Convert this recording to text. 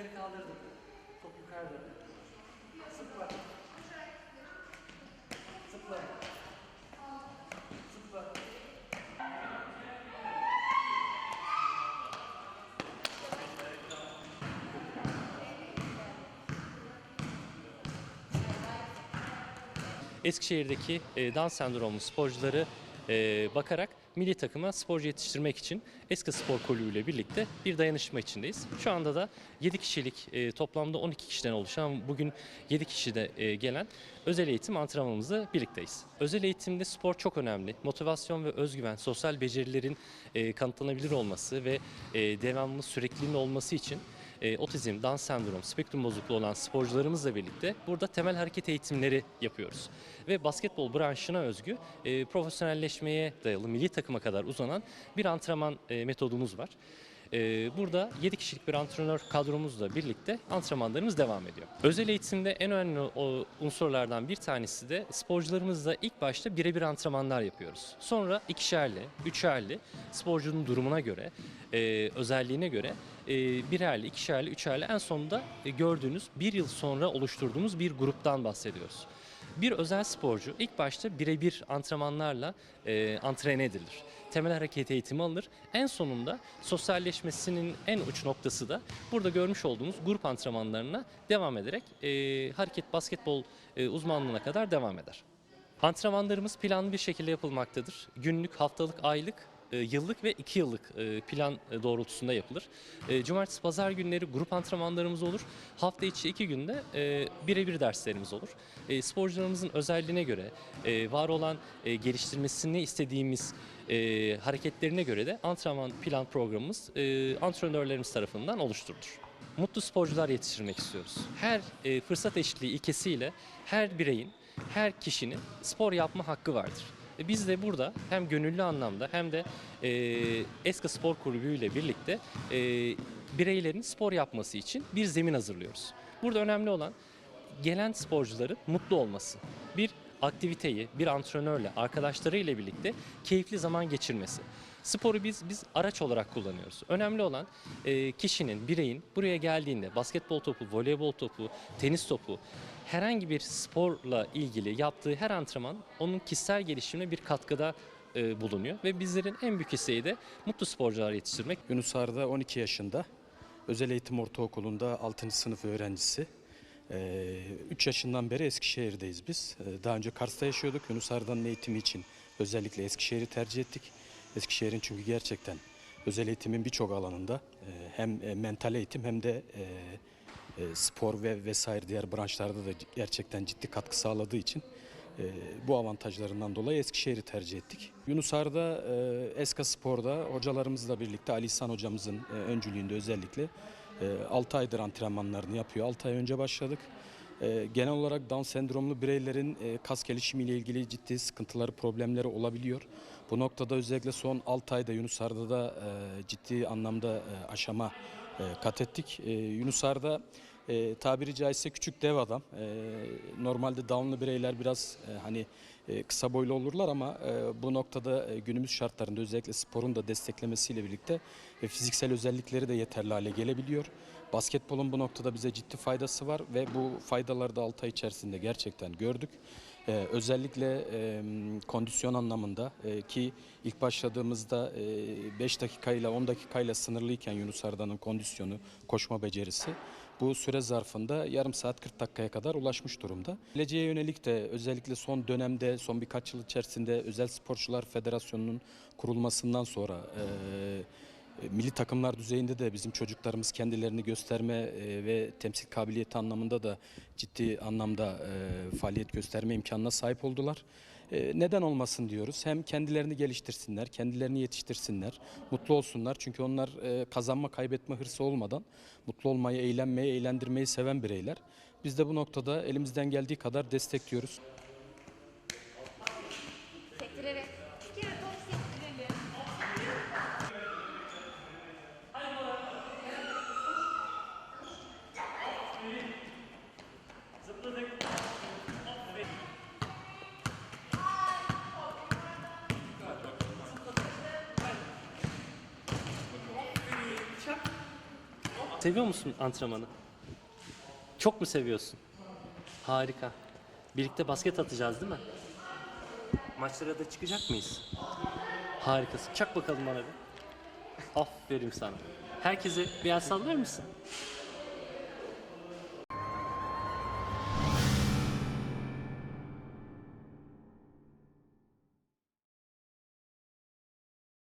Nerede? Zıpla. Zıpla. Zıpla. Eskişehir'deki e, Down sendromlu sporcuları e, bakarak milli takıma sporcu yetiştirmek için Eska Spor Kulübü ile birlikte bir dayanışma içindeyiz. Şu anda da 7 kişilik e, toplamda 12 kişiden oluşan bugün 7 kişi de e, gelen özel eğitim antrenmanımızda birlikteyiz. Özel eğitimde spor çok önemli. Motivasyon ve özgüven, sosyal becerilerin e, kanıtlanabilir olması ve e, devamlı sürekliliğin olması için e, otizm, Down sendrom, spektrum bozukluğu olan sporcularımızla birlikte burada temel hareket eğitimleri yapıyoruz. Ve basketbol branşına özgü e, profesyonelleşmeye dayalı milli takıma kadar uzanan bir antrenman e, metodumuz var. E, burada 7 kişilik bir antrenör kadromuzla birlikte antrenmanlarımız devam ediyor. Özel eğitimde en önemli unsurlardan bir tanesi de sporcularımızla ilk başta birebir antrenmanlar yapıyoruz. Sonra ikişerli, üçerli sporcunun durumuna göre, e, özelliğine göre e, birerli, ikişerli, üçerli en sonunda e, gördüğünüz bir yıl sonra oluşturduğumuz bir gruptan bahsediyoruz. Bir özel sporcu ilk başta birebir antrenmanlarla e, antrene edilir. Temel hareket eğitimi alınır. En sonunda sosyalleşmesinin en uç noktası da burada görmüş olduğumuz grup antrenmanlarına devam ederek e, hareket basketbol e, uzmanlığına kadar devam eder. Antrenmanlarımız planlı bir şekilde yapılmaktadır. Günlük, haftalık, aylık, yıllık ve iki yıllık e, plan e, doğrultusunda yapılır. E, Cumartesi, pazar günleri grup antrenmanlarımız olur. Hafta içi iki günde e, birebir derslerimiz olur. E, Sporcularımızın özelliğine göre, e, var olan e, geliştirmesini istediğimiz e, hareketlerine göre de antrenman plan programımız e, antrenörlerimiz tarafından oluşturulur mutlu sporcular yetiştirmek istiyoruz. Her e, fırsat eşitliği ilkesiyle her bireyin, her kişinin spor yapma hakkı vardır. E, biz de burada hem gönüllü anlamda hem de e, Eska Spor Kulübü ile birlikte e, bireylerin spor yapması için bir zemin hazırlıyoruz. Burada önemli olan gelen sporcuların mutlu olması. Bir aktiviteyi bir antrenörle, arkadaşlarıyla birlikte keyifli zaman geçirmesi. Sporu biz biz araç olarak kullanıyoruz. Önemli olan e, kişinin, bireyin buraya geldiğinde basketbol topu, voleybol topu, tenis topu herhangi bir sporla ilgili yaptığı her antrenman onun kişisel gelişimine bir katkıda e, bulunuyor ve bizlerin en büyük isteği de mutlu sporcular yetiştirmek. Yunus Arda 12 yaşında. Özel Eğitim Ortaokulu'nda 6. sınıf öğrencisi. 3 yaşından beri Eskişehir'deyiz biz. Ee, Daha önce Kars'ta yaşıyorduk. Yunus Arda'nın eğitimi için özellikle Eskişehir'i tercih ettik. Eskişehir'in çünkü gerçekten özel eğitimin birçok alanında e, hem e, mental eğitim hem de e, spor ve vesaire diğer branşlarda da gerçekten ciddi katkı sağladığı için bu avantajlarından dolayı Eskişehir'i tercih ettik. Yunus Arda e, Eska Spor'da hocalarımızla birlikte Ali İhsan hocamızın öncülüğünde özellikle 6 aydır antrenmanlarını yapıyor. 6 ay önce başladık. E, Genel olarak Down sendromlu bireylerin e, kas gelişimiyle ilgili ciddi sıkıntıları, problemleri olabiliyor. Bu noktada özellikle son 6 ayda Yunus Arda'da e, ciddi anlamda e, aşama e, kat ettik. E, Yunus Arda e, tabiri caizse küçük dev adam. E, normalde downlı bireyler biraz e, hani e, kısa boylu olurlar ama e, bu noktada e, günümüz şartlarında özellikle sporun da desteklemesiyle birlikte e, fiziksel özellikleri de yeterli hale gelebiliyor. Basketbolun bu noktada bize ciddi faydası var ve bu faydaları da 6 ay içerisinde gerçekten gördük. Ee, özellikle e, kondisyon anlamında e, ki ilk başladığımızda 5 dakikayla 10 dakikayla sınırlıyken Yunus Arda'nın kondisyonu, koşma becerisi bu süre zarfında yarım saat 40 dakikaya kadar ulaşmış durumda. Geleceğe yönelik de özellikle son dönemde son birkaç yıl içerisinde Özel Sporcular Federasyonu'nun kurulmasından sonra e, Milli takımlar düzeyinde de bizim çocuklarımız kendilerini gösterme e, ve temsil kabiliyeti anlamında da ciddi anlamda e, faaliyet gösterme imkanına sahip oldular. E, Neden olmasın diyoruz. Hem kendilerini geliştirsinler, kendilerini yetiştirsinler, mutlu olsunlar. Çünkü onlar e, kazanma, kaybetme hırsı olmadan mutlu olmayı, eğlenmeyi, eğlendirmeyi seven bireyler. Biz de bu noktada elimizden geldiği kadar destekliyoruz. Sektirerek. Bir kere top sektirelim. Seviyor musun antrenmanı? Çok mu seviyorsun? Harika. Birlikte basket atacağız değil mi? Maçlara da çıkacak mıyız? Harikasın. Çak bakalım bana bir. Aferin sana. Herkese bir el sallar mısın?